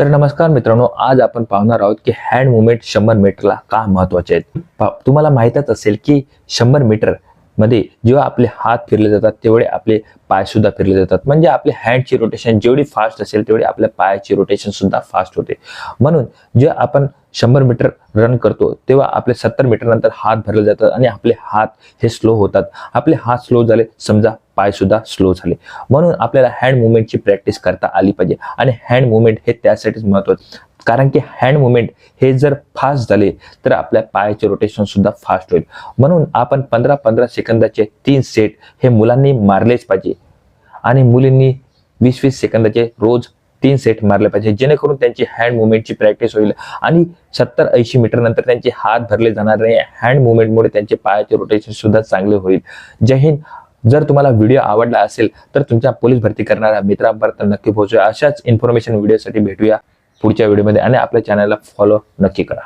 तर नमस्कार मित्रांनो आज आपण पाहणार आहोत की हँड मुवमेंट शंभर मीटरला का महत्त्वाचे आहेत? पा- तुम्हाला माहीतच असेल की शंभर मीटरमध्ये जेव्हा आपले हात फिरले जातात तेवढे आपले पाय सुद्धा फिरले जातात. म्हणजे आपले हँडची रोटेशन जेवढी फास्ट असेल तेवढी आपल्या पायाची रोटेशन सुद्धा फास्ट होते. म्हणून जेव्हा आपण शंभर मीटर रन करतो तेव्हा आपले सत्तर मीटर नंतर हात भरले जातात आणि आपले हात हे स्लो होतात. आपले हात स्लो झाले समजा पाय सुद्धा स्लो झाले. म्हणून आपल्याला हँड मुवमेंटची प्रॅक्टिस करता आली पाहिजे. आणि हँड मुवमेंट हे त्यासाठीच महत्वाचं. कारण की हँड मुवमेंट हे जर फास्ट झाले तर आपल्या पायाचे रोटेशन सुद्धा फास्ट होईल. म्हणून आपण पंधरा पंधरा सेकंदाचे तीन सेट हे मुलांनी मारलेच पाहिजे. आणि मुलींनी वीस वीस सेकंदाचे रोज तीन सेट मारले पाहिजे. जेणेकरून त्यांची हँड मुवमेंटची प्रॅक्टिस होईल. आणि सत्तर ऐंशी मीटर नंतर त्यांचे हात भरले जाणार नाही हँड मुवमेंटमुळे त्यांचे पायाचे रोटेशन सुद्धा चांगले होईल. जय हिंद. जर तुम्हाला व्हिडिओ आवडला असेल तर तुमच्या पोलीस भरती करणाऱ्या मित्रांपर्यंत नक्की पोहोचूया. अशाच इन्फॉर्मेशन व्हिडिओसाठी भेटूया पुढच्या व्हिडिओमध्ये आणि आपल्या चॅनलला फॉलो नक्की करा.